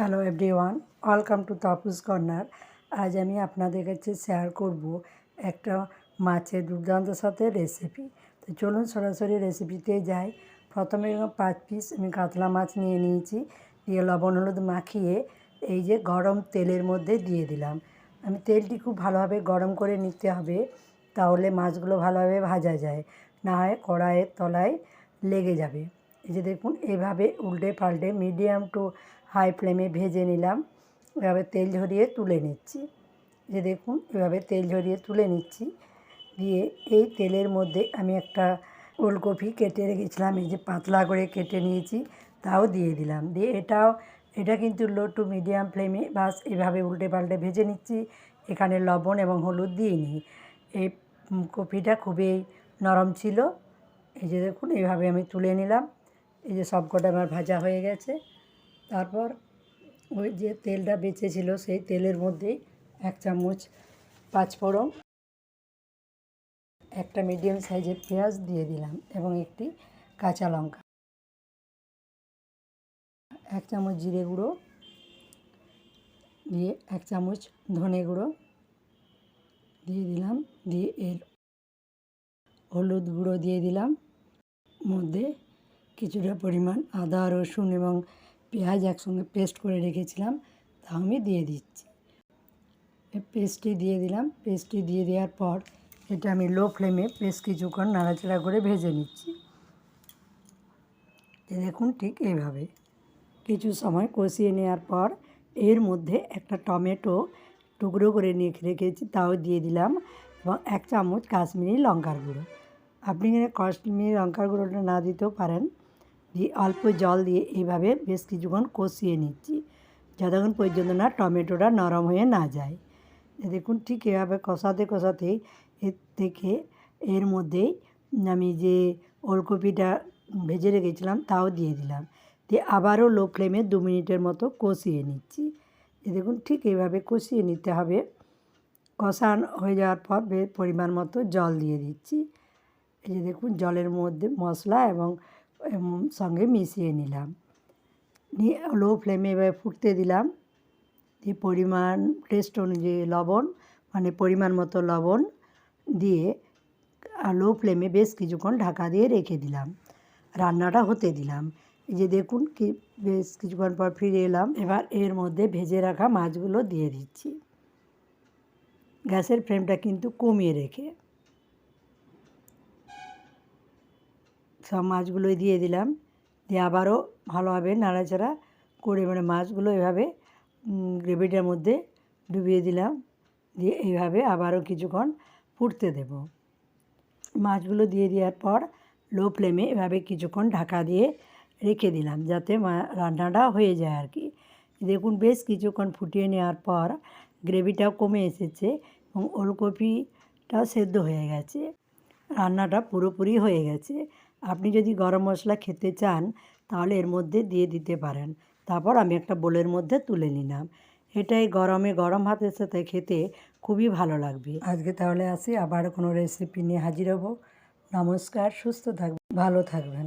Hello everyone, welcome to Tapu's Corner. আজ আমি আপনাদের কাছে শেয়ার করব একটা মাছের দুর্দান্ত সাথে রেসিপি তো চলুন সরাসরি রেসিপিতে যাই। প্রথমে পাঁচ পিস আমি কাতলা মাছ নিয়ে নিয়েছি। দিয়ে লবণ হলুদ মাখিয়ে এই যে গরম তেলের মধ্যে দিয়ে দিলাম। আমি তেলটি খুব ভালোভাবে গরম করে নিতে হবে, তাহলে মাছগুলো ভালোভাবে ভাজা যায়। না হয় কড়াইয়ের তলায় লেগে যাবে। এই যে দেখুন, এভাবে উল্টে পাল্টে মিডিয়াম টু হাই ফ্লেমে ভেজে নিলাম। এভাবে তেল ঝরিয়ে তুলে নিচ্ছি। যে দেখুন, এভাবে তেল ঝরিয়ে তুলে নিচ্ছি। দিয়ে এই তেলের মধ্যে আমি একটা ওলকপি কেটে রেখেছিলাম, এই যে পাতলা করে কেটে নিয়েছি, তাও দিয়ে দিলাম। দিয়ে এটাও, এটা কিন্তু লো টু মিডিয়াম ফ্লেমে বাস এভাবে উল্টে পাল্টে ভেজে নিচ্ছি। এখানে লবণ এবং হলুদ দিয়ে নিই। এই কপিটা খুবই নরম ছিল। এই যে দেখুন এইভাবে আমি তুলে নিলাম। এই যে সবকটা আমার ভাজা হয়ে গেছে। তারপর ওই যে তেলটা বেঁচে ছিল সেই তেলের মধ্যেই এক চামচ পাঁচফোড়ন একটা মিডিয়াম সাইজের পেঁয়াজ দিয়ে দিলাম এবং একটি কাঁচা লঙ্কা, এক চামচ জিরে গুঁড়ো দিয়ে এক চামচ ধনে গুঁড়ো দিয়ে দিলাম, দিয়ে এর হলুদ গুঁড়ো দিয়ে দিলাম। মধ্যে কিছুটা পরিমাণ আদা, রসুন এবং পেঁয়াজ একসঙ্গে পেস্ট করে রেখেছিলাম, তা আমি দিয়ে দিচ্ছি। পেস্টটি দিয়ে দিলাম। পেস্টটি দিয়ে দেওয়ার পর এটা আমি লো ফ্লেমে বেশ কিছুক্ষণ নাড়াচাড়া করে ভেজে নিচ্ছি। দেখুন ঠিক এইভাবে। কিছু সময় কষিয়ে নেওয়ার পর এর মধ্যে একটা টমেটো টুকরো করে নিয়ে রেখেছি, তাও দিয়ে দিলাম এবং এক চামচ কাশ্মীরি লঙ্কার গুঁড়ো। আপনি কাশ্মীরি লঙ্কার গুঁড়োটা না দিতেও পারেন। দিয়ে অল্প জল দিয়ে এইভাবে বেশ কিছুক্ষণ কষিয়ে নিচ্ছি। যতক্ষণ পর্যন্ত না টমেটোটা নরম হয়ে না যায়। দেখুন ঠিক এভাবে কষাতে কষাতে এর থেকে এর মধ্যেই আমি যে ওলকপিটা ভেজে রেখেছিলাম তাও দিয়ে দিলাম। দিয়ে আবারও লো ফ্লেমে দু মিনিটের মতো কষিয়ে নিচ্ছি। দেখুন ঠিক এইভাবে কষিয়ে নিতে হবে। কষান হয়ে যাওয়ার পর পরিমাণ মতো জল দিয়ে দিচ্ছি। এই যে দেখুন জলের মধ্যে মশলা এবং সঙ্গে মিশিয়ে নিলাম। নিয়ে লো ফ্লেমে এবার ফুটতে দিলাম। দিয়ে পরিমাণ টেস্ট অনুযায়ী লবণ মানে পরিমাণ মতো লবণ দিয়ে লো ফ্লেমে বেশ কিছুক্ষণ ঢাকা দিয়ে রেখে দিলাম। রান্নাটা হতে দিলাম। এই যে দেখুন কি বেশ কিছুক্ষণ পর ফিরে এলাম। এবার এর মধ্যে ভেজে রাখা মাছগুলো দিয়ে দিচ্ছি। গ্যাসের ফ্লেমটা কিন্তু কমিয়ে রেখে। সব মাছগুলোই দিয়ে দিলাম। দিয়ে আবারও ভালোভাবে নাড়াচাড়া করে মানে মাছগুলো এভাবে গ্রেভিটার মধ্যে ডুবিয়ে দিলাম। দিয়ে এইভাবে আবারও কিছুক্ষণ ফুটতে দেব। মাছগুলো দিয়ে দেওয়ার পর লো ফ্লেমে এভাবে কিছুক্ষণ ঢাকা দিয়ে রেখে দিলাম যাতে রান্নাটা হয়ে যায় আর কি। দেখুন বেশ কিছুক্ষণ ফুটিয়ে নেওয়ার পর গ্রেভিটাও কমে এসেছে এবং ওলকপিটাও সেদ্ধ হয়ে গেছে। রান্নাটা পুরোপুরি হয়ে গেছে। আপনি যদি গরম মশলা খেতে চান, তাহলে এর মধ্যে দিয়ে দিতে পারেন। তারপর আমি একটা বোলের মধ্যে তুলে নিলাম। এটাই গরমে গরম হাতের সাথে খেতে খুবই ভালো লাগবে। আজকে তাহলে আসি, আবার কোনো রেসিপি নিয়ে হাজির হব। নমস্কার, সুস্থ থাকবেন, ভালো থাকবেন।